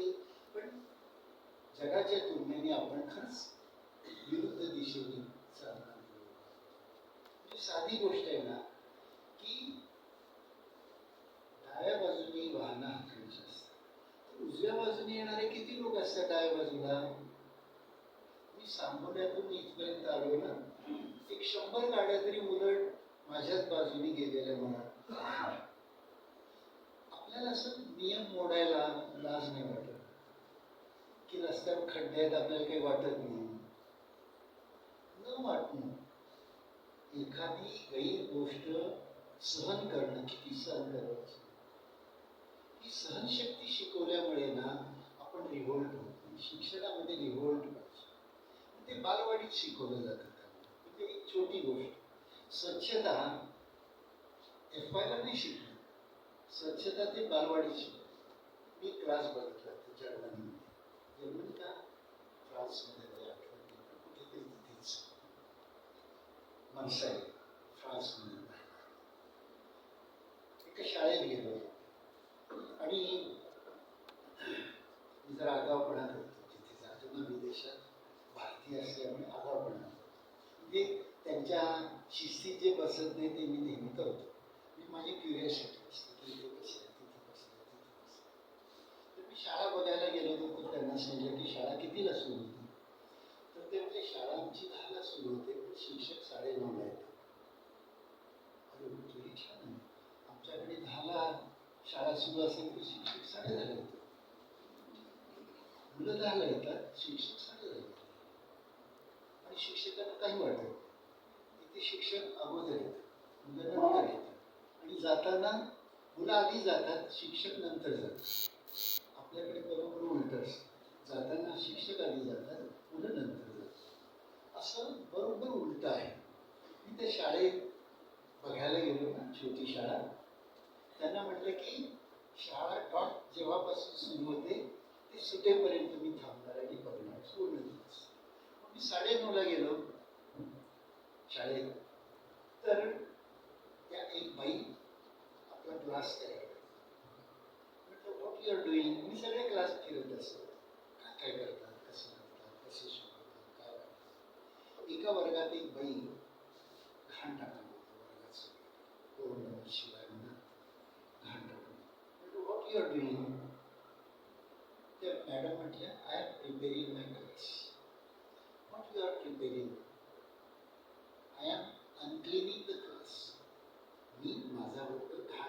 आपली पण जगाच्या तुलनेने आपण खरंच विरुद्ध दिशेने चालणार म्हणजे साधी गोष्ट आहे ना की डाव्या बाजूने वाहनं हाताळायची असतात. तर उजव्या बाजूने येणारे किती लोक असतात डाव्या बाजूला? मी सांगोल्यातून इथपर्यंत आलो ना एक शंभर गाड्या तरी उलट माझ्याच बाजूने गेलेल्या मला आपल्याला असं नियम मोडायला लाज नाही वाटत. की रस्त्यावर खड्डे आहेत आपल्याला काही वाटत नाही. न वाटणं. एखादी गैर गोष्ट सहन करणं किती सहन करायचं? ही सहनशक्ती शिकवल्यामुळे ना आपण रिव्होल्ट होतो. म्हणजे शिक्षणामध्ये रिव्होल्ट होतो ते बालवाडीत शिकवलं जातं. म्हणजे एक छोटी गोष्ट. स्वच्छता एफ आयला नाही शिकली स्वच्छता ते बालवाडीची. मी क्लास बघितला ते जर्मनीमध्ये जर्मनी का? फ्रान्समध्ये ते कुठेतरी तिथेच. मनसाई फ्रान्समध्ये एका शाळेत गेलो. आणि मी जरा आगावपणा करतो तिथे जातो ना विदेशात भारतीय असल्यामुळे आगावपणा म्हणजे त्यांच्या शिस्तीत जे बसत नाही ते मी नेहमी करतो. माझी क्युरियासिटी असते की इथे तिथे तिथे तर मी शाळा बघायला गेलो होतो तर त्यांना सांगितलं की शाळा कितीला सुरू होती? तर ते म्हणजे शाळा आमची दहाला सुरू होते. पण शिक्षक साडेनऊला येतात अरे तुझी छान आहे आमच्याकडे दहाला शाळा सुरू असेल तर शिक्षक साडे दहाला येतात मुलं दहाला येतात शिक्षक साडे झाले येतात आणि शिक्षकांना काही वाटत तिथे इथे शिक्षक अगोदर येतात मुलं नंतर येतात आणि जाताना मुलं आधी जातात शिक्षक नंतर जातात. आपल्याकडे बरोबर उलट असतं जाताना शिक्षक आधी जातात मुलं नंतर जातात. असं बरोबर उलट आहे. मी त्या शाळेत बघायला गेलो ना छोटी शाळा. त्यांना म्हटलं की शाळा डॉट जेव्हापासून सुरू होते ते सुटेपर्यंत मी थांबणार आणि बघणार. पूर्ण दिवस मी साडेनऊला गेलो. शाळेत what you are doing, this is a class period. Kakai berta, kasinata, kasisho berta, kawa. Ika wargati bayi, ghanta ka buta wargat sa kurna wa shiva na ghanta ka buta. What you are doing, the madam at here, I am preparing my class. What you are preparing? I am cleaning the class. Me, maza.